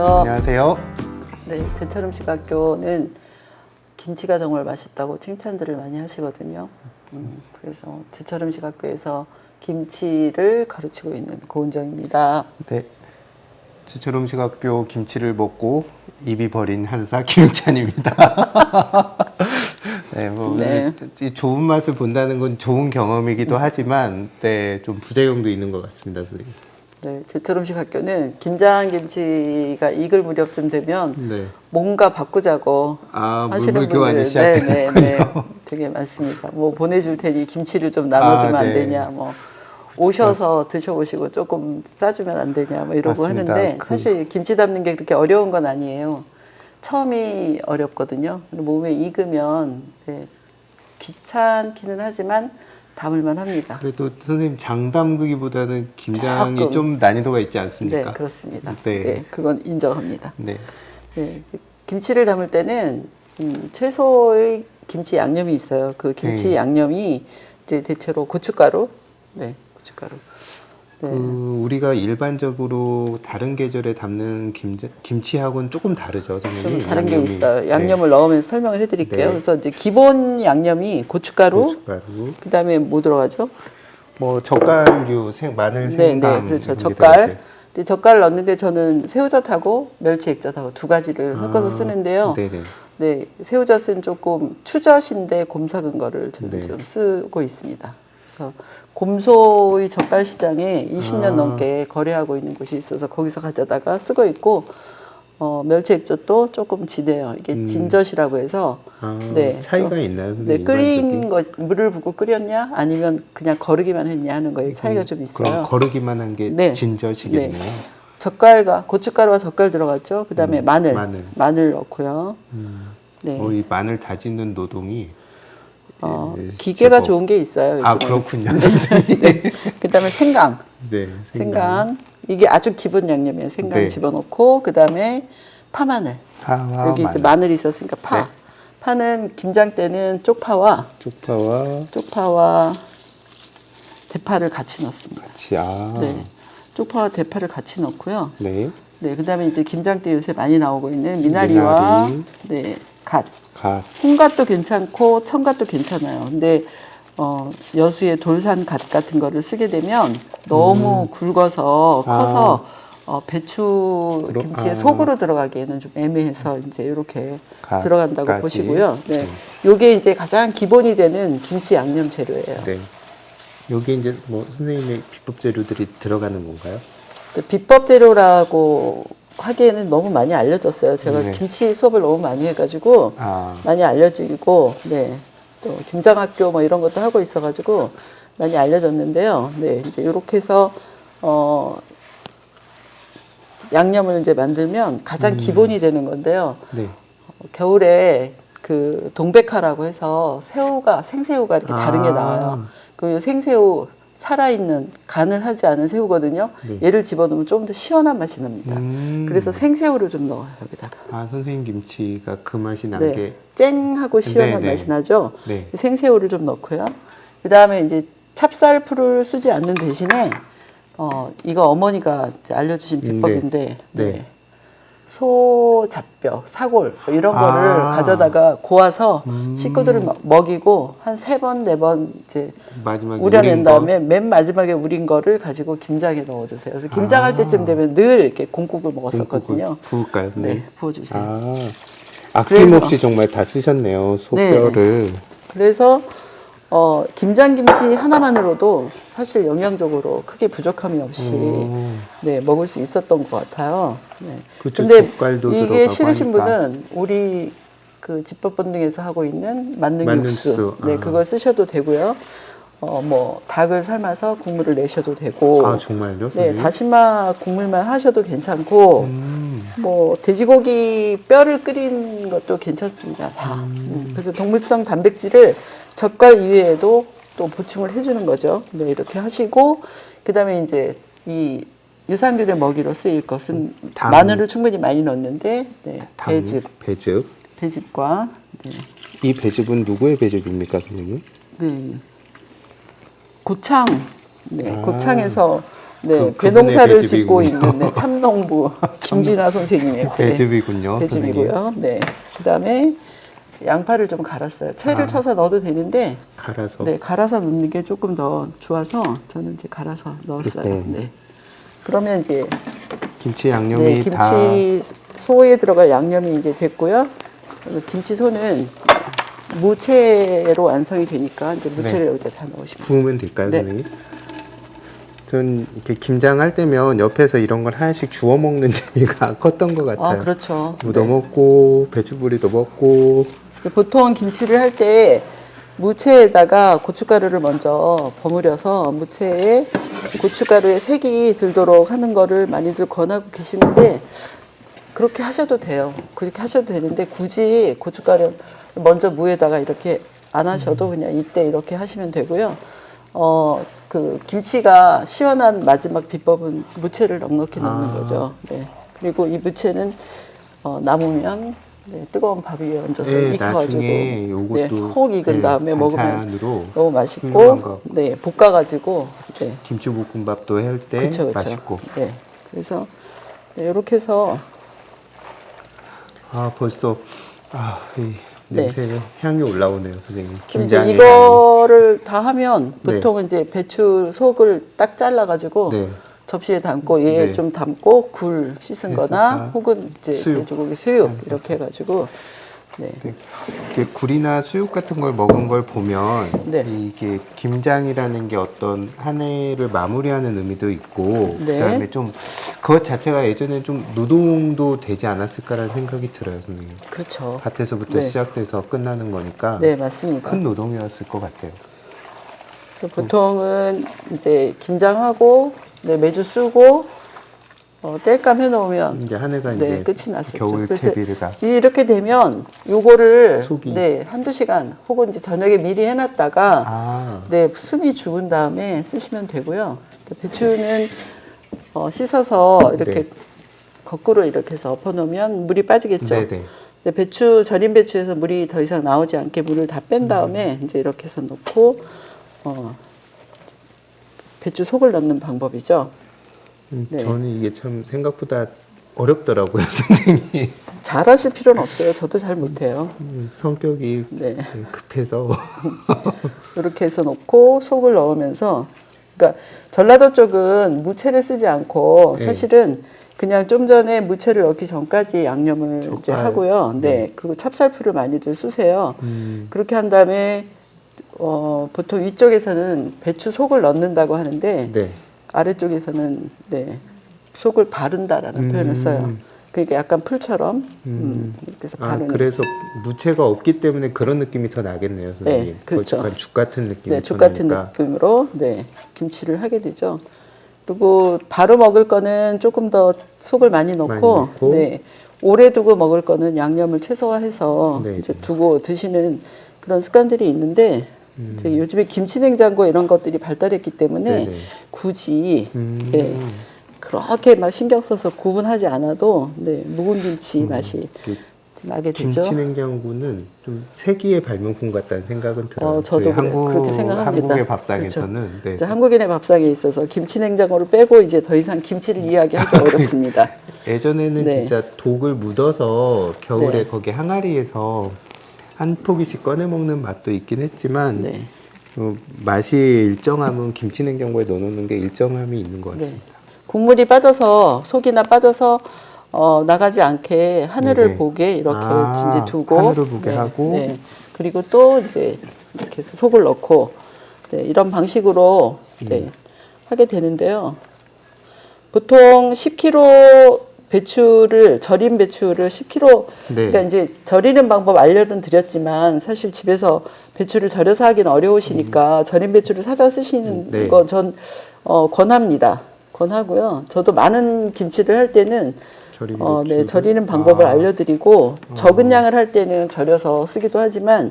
안녕하세요. 안녕하세요. 네, 제철 음식 학교는 김치가 정말 맛있다고 칭찬들을 많이 하시거든요. 음, 그래서 제철 음식 학교에서 김치를 가르치고 있는 고은정입니다. 네. 제철 음식학교 김치를 먹고 입이 버린 한사 김찬입니다. 네, 뭐 네. 이 좋은 맛을 본다는 건 좋은 경험이기도 하지만, 네, 좀 부작용도 있는 것 같습니다, 선생님. 네, 제철 음식 학교는 김장 김치가 익을 무렵쯤 되면 네. 뭔가 바꾸자고 아, 하시는 분들 네, 네, 시작되는군요. 네, 되게 많습니다. 뭐 보내줄 테니 김치를 좀 나눠주면 아, 안 네. 되냐, 뭐 오셔서 드셔보시고 조금 싸주면 안 되냐, 뭐 이러고 맞습니다. 하는데 그- 사실 김치 담는 게 그렇게 어려운 건 아니에요. 처음이 어렵거든요. 몸에 익으면 네, 귀찮기는 하지만 담을만 합니다. 그래도 선생님 장담그기보다는 김장이 조금. 좀 난이도가 있지 네, 않습니까? 그렇습니다. 네. 네, 그건 인정합니다. 네. 네, 김치를 담을 때는 음, 채소의 김치 양념이 있어요. 그 김치 네. 양념이 이제 대체로 고춧가루, 네, 고춧가루. 네, 그 우리가 일반적으로 다른 계절에 담는 김자, 김치하고는 조금 다르죠. 좀 다른 게 양념이. 있어요. 네. 양념을 넣으면 설명을 해드릴게요. 네. 그래서 이제 기본 양념이 고춧가루, 고춧가루, 그다음에 뭐 들어가죠? 뭐 젓갈류, 생, 마늘, 네, 생강 네, 그렇죠. 이런 게 젓갈. 근데 젓갈을 넣는데 저는 새우젓하고 멸치 액젓하고 두 가지를 섞어서 아, 쓰는데요. 네네. 네, 새우젓은 조금 추젓인데 곰삭은 거를 저는 네. 좀 쓰고 있습니다. 그래서 곰소의 젓갈 시장에 20년 아. 넘게 거래하고 있는 곳이 있어서 거기서 가져다가 쓰고 있고 어, 멸치 액젓도 조금 진해요. 이게 음. 진젓이라고 해서 아, 네, 차이가 좀- 있나요? 네, 끓인? 거 물을 붓고 끓였냐 아니면 그냥 거르기만 했냐 하는 거에 차이가 좀 있어요. 그럼 거르기만 한 게 네. 진젓이겠네요. 네. 젓갈과 고춧가루와 젓갈 들어갔죠. 그다음에 음, 마늘, 마늘. 마늘 넣고요. 네. 어, 이 마늘 다지는 노동이 어, 예, 기계가 진짜 뭐- 좋은 게 있어요. 아 요즘에는. 그렇군요. 네. 그다음에 생강, 네, 생강. 이게 아주 기본 양념이에요. 생강 네. 집어넣고 그다음에 파마늘. 파와 여기 이제 마늘이 있었으니까 파. 네. 파는 김장 때는 쪽파와 쪽파와 쪽파와 대파를 같이 넣습니다. 같이 아, 네. 쪽파와 대파를 같이 넣고요. 네, 네, 그다음에 이제 김장 때 요새 많이 나오고 있는 미나리와 미나리. 네, 갓. 갓, 홍갓도 괜찮고 청갓도 괜찮아요. 근데 어, 여수의 돌산 갓 같은 거를 쓰게 되면 너무 굵어서 아. 커서 어, 배추 김치에 아. 속으로 들어가기에는 좀 애매해서 이제 이렇게 갓, 들어간다고 갓이. 보시고요. 네. 요게 이제 가장 기본이 되는 김치 양념 재료예요. 네. 여기 이제 뭐 선생님의 비법 재료들이 들어가는 건가요? 또 비법 재료라고 하기에는 너무 많이 알려졌어요. 제가 네. 김치 수업을 너무 많이 해가지고 아, 많이 알려지고 네. 또 김장학교 뭐 이런 것도 하고 있어가지고 많이 알려졌는데요. 네, 이제 이렇게 해서 어 양념을 이제 만들면 가장 기본이 되는 건데요. 네. 어, 겨울에 그 동백화라고 해서 새우가 생새우가 이렇게 자른 게 아. 나와요. 그 생새우 살아있는 간을 하지 않은 새우거든요. 네. 얘를 집어넣으면 조금 더 시원한 맛이 납니다. 음. 그래서 생새우를 좀 넣어요 여기다가. 아 선생님 김치가 그 맛이 네. 게 쨍하고 시원한 네, 네. 맛이 나죠. 네. 생새우를 좀 넣고요. 그 다음에 이제 찹쌀풀을 쓰지 않는 대신에 어 이거 어머니가 알려주신 음, 네. 비법인데 네. 네. 소 잡뼈, 사골 뭐 이런 아. 거를 가져다가 고아서 음. 식구들을 먹- 먹이고 한 세 번 네 번 이제 마지막에 우려낸 우린 거. 다음에 맨 마지막에 우린 거를 가지고 김장에 넣어주세요. 그래서 김장할 아. 때쯤 되면 늘 이렇게 공국을 먹었었거든요. 부을까요? 네, 부어주세요. 아, 그래서- 아낌없이 정말 다 쓰셨네요. 소뼈를. 그래서 어, 김장김치 하나만으로도 사실 영양적으로 크게 부족함이 없이 음. 네, 먹을 수 있었던 것 같아요. 네. 그쵸, 근데 이게 싫으신 하니까. 분은 우리 그 집밥 본능에서 하고 있는 만능, 만능 육수, 육수, 네, 아. 그걸 쓰셔도 되고요. 어, 뭐 닭을 삶아서 국물을 내셔도 되고, 아, 정말요? 네, 선생님? 다시마 국물만 하셔도 괜찮고, 음. 뭐 돼지고기 뼈를 끓인 것도 괜찮습니다. 다. 음, 그래서 동물성 단백질을 젓갈 이외에도 또 보충을 해주는 거죠. 네, 이렇게 하시고 그 다음에 이제 이 유산균의 먹이로 쓰일 것은 당. 마늘을 충분히 많이 넣었는데 네, 당, 배즙, 배즙. 배즙과 네, 이 배즙은 누구의 배즙입니까, 선생님? 네, 고창, 네, 아. 고창에서 네, 그- 배농사를 짓고. 있는 네, 참농부 김진아 선생님의 배- 배즙이군요. 배즙이고요. 네. 그다음에 양파를 좀 갈았어요. 채를 아. 쳐서 넣어도 되는데 갈아서 네, 갈아서 넣는 게 조금 더 좋아서 저는 이제 갈아서 넣었어요. 네. 네. 그러면 이제 김치 양념이 네, 다 김치 소에 들어갈 양념이 이제 됐고요. 김치 소는 무채로 완성이 되니까 이제 무채를 네. 여기다 다 넣으시면 부으면 될까요, 네. 선생님? 전 이렇게 김장할 때면 옆에서 이런 걸 하나씩 주워 먹는 재미가 컸던 것 같아요. 아, 그렇죠. 무도 네. 먹고 배추뿌리도 먹고 보통 김치를 할 때 무채에다가 고춧가루를 먼저 버무려서 무채에 고춧가루의 색이 들도록 하는 거를 많이들 권하고 계시는데 그렇게 하셔도 돼요. 그렇게 하셔도 되는데 굳이 고춧가루 먼저 무에다가 이렇게 안 하셔도 그냥 이때 이렇게 하시면 되고요. 어, 그 김치가 시원한 마지막 비법은 무채를 넉넉히 넣는 아. 거죠. 네. 그리고 이 무채는 어, 남으면 네, 뜨거운 밥 위에 얹어서 네, 익혀가지고 나중에 네, 요것도 혹 익은 네, 다음에 먹으면 너무 맛있고 거. 네 볶아가지고 네 김치볶음밥도 할 때 맛있고 네 그래서 네, 이렇게 해서 아 벌써 아, 이 네. 냄새 향이 올라오네요, 선생님. 김장의 이거를 다 하면 네. 보통 이제 배추 속을 딱 잘라 가지고 네. 접시에 담고 얘 네. 좀 담고 굴 씻은 거나 씻어서 혹은 이제 수육. 돼지고기 수육 이렇게 해가지고 네. 굴이나 수육 같은 걸 먹은 걸 보면 네. 이게 김장이라는 게 어떤 한 해를 마무리하는 의미도 있고 네. 그다음에 좀 그것 자체가 예전에 좀 노동도 되지 않았을까라는 생각이 들어요, 선생님. 그렇죠 밭에서부터 네. 시작돼서 끝나는 거니까 네 맞습니다 큰 노동이었을 것 같아요. 그래서 보통은 이제 김장하고 네, 매주 쓰고 어, 땔감 해놓으면 이제 한 해가 네 이제 끝이 났었죠. 겨울 그래서 채비가 이렇게 되면 요거를 속이. 네 한두 시간 혹은 이제 저녁에 미리 해놨다가 아, 네 숨이 죽은 다음에 쓰시면 되고요. 또 배추는 어, 씻어서 이렇게 네. 거꾸로 이렇게 해서 엎어놓으면 물이 빠지겠죠. 네네. 근데 배추 절인 배추에서 물이 더 이상 나오지 않게 물을 다 뺀 다음에 음. 이제 이렇게 해서 넣고 어, 배추 속을 넣는 방법이죠. 음, 네. 저는 이게 참 생각보다 어렵더라고요, 선생님. 잘하실 필요는 없어요. 저도 잘 못해요. 음, 성격이 네. 급해서 이렇게 해서 넣고 속을 넣으면서 그러니까 전라도 쪽은 무채를 쓰지 않고 네. 사실은 그냥 좀 전에 무채를 넣기 전까지 양념을 이제 젓갈. 하고요. 네. 그리고 찹쌀풀을 많이들 쓰세요. 음, 그렇게 한 다음에 어, 보통 위쪽에서는 배추 속을 넣는다고 하는데 네. 아래쪽에서는 네, 속을 바른다라는 음. 표현을 써요. 그러니까 약간 풀처럼 음, 음. 이렇게 해서 아, 바르는. 그래서 무채가 없기 때문에 그런 느낌이 더 나겠네요, 선생님. 네, 그렇죠. 약간 죽 같은 느낌이 네, 죽더 같은 나니까. 느낌으로 네, 김치를 하게 되죠. 그리고 바로 먹을 거는 조금 더 속을 많이 넣고, 많이 넣고. 네, 오래 두고 먹을 거는 양념을 최소화해서 네, 이제 네. 두고 드시는 그런 습관들이 있는데 음. 이제 요즘에 김치 냉장고 이런 것들이 발달했기 때문에 네, 네. 굳이 음. 네, 그렇게 막 신경 써서 구분하지 않아도 네, 묵은 김치 맛이 그 나게 되죠. 김치 냉장고는 좀 세기의 발명품 같다는 생각은 들어요. 어, 저도. 한국, 그렇게 생각합니다. 한국의 밥상에서는 그렇죠. 네. 한국인의 밥상에 있어서 김치 냉장고를 빼고 이제 더 이상 김치를 이야기하기 어렵습니다. 예전에는 네. 진짜 독을 묻어서 겨울에 네. 거기 항아리에서 한 포기씩 꺼내 먹는 맛도 있긴 했지만 네. 어, 맛이 일정함은 김치 냉장고에 넣어놓는 게 일정함이 있는 것 네. 같습니다. 국물이 빠져서 속이나 빠져서 어, 나가지 않게 하늘을 네네. 보게 이렇게 아, 이제 두고 하늘을 보게 하고. 네. 그리고 또 이제 이렇게 해서 속을 넣고 네, 이런 방식으로 네, 음. 하게 되는데요. 보통 10kg 배추를 절인 배추를 10kg 네. 그러니까 이제 절이는 방법 알려는 드렸지만 사실 집에서 배추를 절여서 하기는 어려우시니까 절인 배추를 사다 쓰시는 음. 네. 거전 어, 권합니다. 권하고요. 저도 많은 김치를 할 때는 어, 네? 절이는 방법을 아. 알려드리고 적은 양을 할 때는 절여서 쓰기도 하지만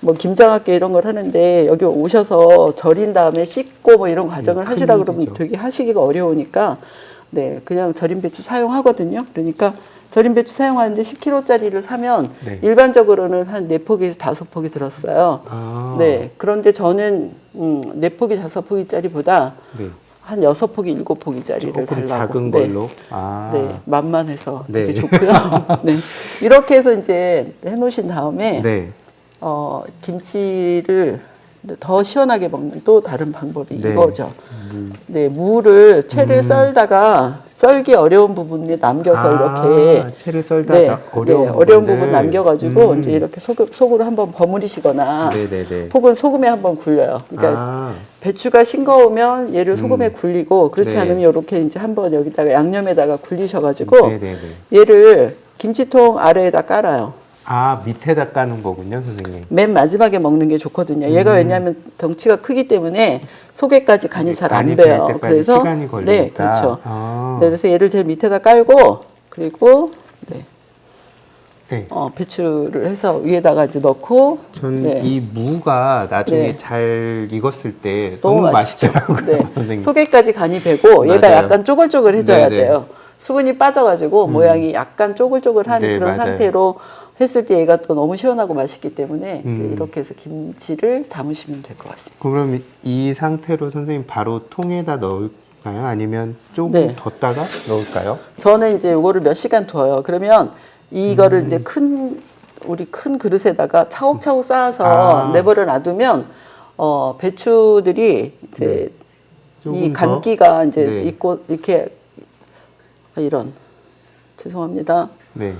뭐 김장학교 이런 걸 하는데 여기 오셔서 절인 다음에 씻고 뭐 이런 과정을 큰 하시라 그러면. 되게 하시기가 어려우니까 네 그냥 절인 배추 사용하거든요. 그러니까 절인 배추 사용하는데 10kg짜리를 사면 네. 일반적으로는 한네 포기에서 다섯 포기 들었어요. 아, 네 그런데 저는 음, 네 포기 다섯 포기짜리보다 네. 한 여섯 포기, 일곱 포기짜리를 조금 달라고. 작은 네. 걸로. 아. 네, 만만해서 네. 되게 좋고요. 네. 이렇게 해서 이제 해 놓으신 다음에 네. 어, 김치를 더 시원하게 먹는 또 다른 방법이 네. 이거죠. 네, 무를 채를 썰다가 썰기 어려운 부분에 남겨서 아, 이렇게 채를 썰다가 네, 어려운 네, 어려운. 부분 남겨가지고 음. 이제 이렇게 속, 속으로 한번 버무리시거나 네네네. 혹은 소금에 한번 굴려요. 그러니까 아, 배추가 싱거우면 얘를 소금에 굴리고 그렇지 네. 않으면 이렇게 이제 한번 여기다가 양념에다가 굴리셔가지고 네네네. 얘를 김치통 아래에다 깔아요. 아, 밑에다 까는 거군요, 선생님. 맨 마지막에 먹는 게 좋거든요. 얘가 왜냐하면 덩치가 크기 때문에 속에까지 간이 잘 안 간이 배요. 때까지 그래서 시간이 걸리니까. 네, 그렇죠. 아. 네, 그래서 얘를 제일 밑에다 깔고 그리고 네, 네. 어, 배추를 해서 위에다가 이제 넣고 전 네. 이 무가 나중에 네. 잘 익었을 때 너무 맛있죠. 맛있더라고요, 네. 선생님. 속에까지 간이 배고 얘가 맞아요. 약간 쪼글쪼글해져야 네네. 음. 돼요. 수분이 빠져가지고 모양이 약간 쪼글쪼글한 네, 그런 맞아요. 상태로 했을 때 얘가 또 너무 시원하고 맛있기 때문에 이제 음. 이렇게 해서 김치를 담으시면 될 것 같습니다. 그럼 이- 이 상태로 선생님 바로 통에다 넣을까요? 아니면 조금 네. 뒀다가 넣을까요? 저는 이제 이거를 몇 시간 두어요. 그러면 이거를 음. 이제 큰 우리 큰 그릇에다가 차곡차곡 쌓아서 아. 내버려 놔두면 어 배추들이 이제 조금 이 더? 간기가 이제 네. 있고 이렇게 아, 이런 죄송합니다. 네.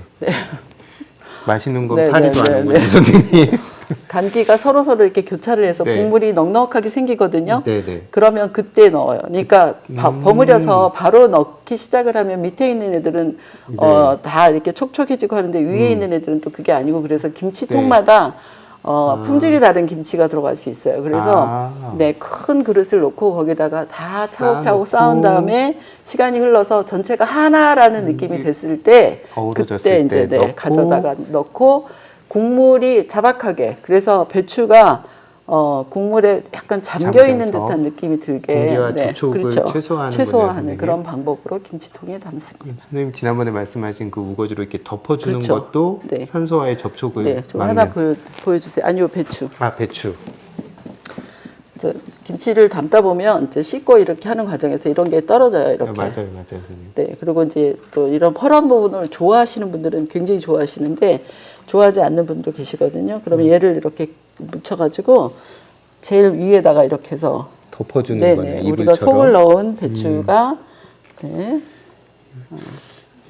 맛있는 거 네, 파리도 네, 아니고 네, 네. 선생님. 간기가 서로 서로 이렇게 교차를 해서 네. 국물이 넉넉하게 생기거든요. 네 네. 그러면 그때 넣어요. 그러니까 바- 음. 버무려서 바로 넣기 시작을 하면 밑에 있는 애들은 어, 다 이렇게 촉촉해지고 하는데 위에 있는 애들은 또 그게 아니고 그래서 김치통마다 어, 품질이 다른 김치가 들어갈 수 있어요. 그래서 아. 네, 큰 그릇을 놓고 거기다가 다 차곡차곡 쌓아놓고. 쌓은 다음에 시간이 흘러서 전체가 하나라는 느낌이 됐을 때 그때 이제 때 네, 넣고. 가져다가 넣고 국물이 자박하게 그래서 배추가 어, 국물에 약간 잠겨 있는 듯한 느낌이 들게 공기와 접촉을 최소화하는 최소화하는 거네요, 그런 방법으로 김치통에 담습니다. 선생님 지난번에 말씀하신 그 우거지로 이렇게 덮어주는 그렇죠. 것도 네. 산소와의 접촉을 네, 좀 막는. 하나 보여 보여주세요. 아니요 배추. 아 배추. 저 김치를 담다 보면 이제 씻고 이렇게 하는 과정에서 이런 게 떨어져요. 아, 이렇게. 맞아요, 맞아요, 선생님. 네, 그리고 이제 또 이런 펄한 부분을 좋아하시는 분들은 굉장히 좋아하시는데 좋아하지 않는 분도 계시거든요. 그러면 음. 얘를 이렇게 묻혀가지고 제일 위에다가 이렇게 해서 덮어주는 네네 거네. 우리가 이불처럼. 속을 넣은 배추가 네,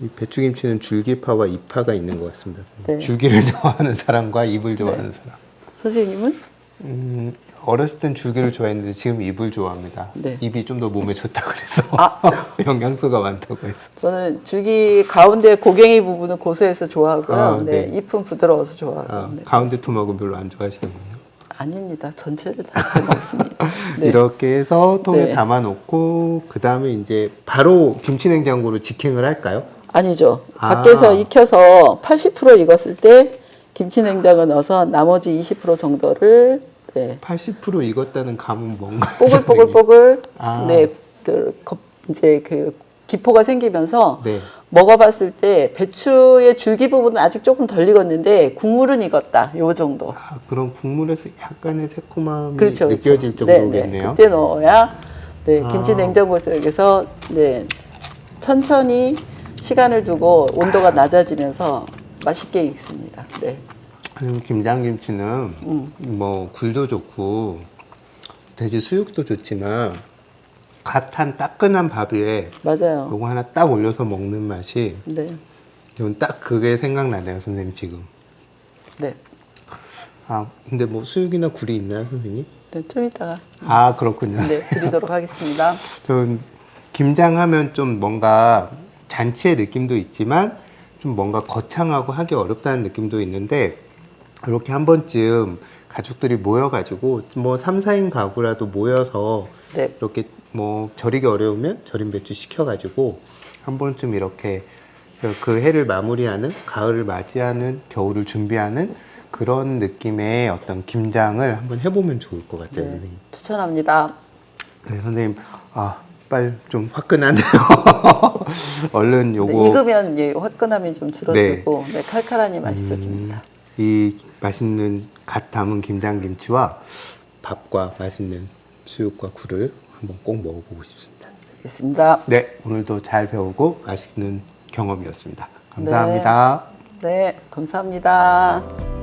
이 배추김치는 줄기파와 이파가 있는 것 같습니다. 네. 줄기를 좋아하는 사람과 잎을 좋아하는 사람. 선생님은 음, 어렸을 땐 줄기를 좋아했는데 지금 잎을 좋아합니다. 네. 잎이 좀 더 몸에 좋다 그래서 아. 영양소가 많다고 해서. 저는 줄기 가운데 고갱이 부분은 고소해서 좋아하고요. 아, 네. 네. 잎은 부드러워서 좋아하고. 아, 네. 가운데 토막은 별로 안 좋아하시는군요. 아닙니다. 전체를 다 잘 먹습니다. 네. 이렇게 해서 통에 네. 담아놓고 그 다음에 이제 바로 김치냉장고로 직행을 할까요? 아니죠. 아. 밖에서 익혀서 80% 익었을 때 김치냉장고 넣어서 나머지 20% 정도를 네, 80% 익었다는 감은 뭔가요? 뽀글뽀글뽀글 아. 네, 그 겉- 이제 그 기포가 생기면서 네. 먹어봤을 때 배추의 줄기 부분은 아직 조금 덜 익었는데 국물은 익었다. 요 정도. 아, 그럼 국물에서 약간의 새콤함이 그렇죠, 그렇죠. 느껴질 네, 네. 정도겠네요. 그때 넣어야 네, 아. 김치 냉장고 속에서 네, 천천히 시간을 두고 온도가 낮아지면서 맛있게 익습니다. 네. 김장김치는 음. 뭐 굴도 좋고 돼지 수육도 좋지만 갓한 따끈한 밥 위에 맞아요. 요거 하나 딱 올려서 먹는 맛이 네. 저는 딱 그게 생각나네요 선생님 지금 네. 아 근데 뭐 수육이나 굴이 있나요 선생님? 네, 좀 이따가 아 그렇군요 네, 드리도록 하겠습니다. 전 김장하면 좀 뭔가 잔치의 느낌도 있지만 좀 뭔가 거창하고 하기 어렵다는 느낌도 있는데 이렇게 한 번쯤 가족들이 모여가지고 뭐 3, 4인 가구라도 모여서 네. 이렇게 뭐 절이기 어려우면 절임 배추 시켜가지고 한 번쯤 이렇게 그- 그 해를 마무리하는 가을을 맞이하는 겨울을 준비하는 그런 느낌의 어떤 김장을 한번 해보면 좋을 것 같아요 네, 선생님. 추천합니다. 네, 선생님. 아, 빨리 좀 화끈하네요. 얼른 요거 네, 익으면 예, 화끈함이 좀 줄어들고 네, 칼칼하니 맛있어집니다. 이 맛있는 갓 담은 김장김치와 밥과 맛있는 수육과 굴을 한번 꼭 먹어보고 싶습니다. 알겠습니다. 네, 오늘도 잘 배우고 맛있는 경험이었습니다. 감사합니다. 네, 감사합니다.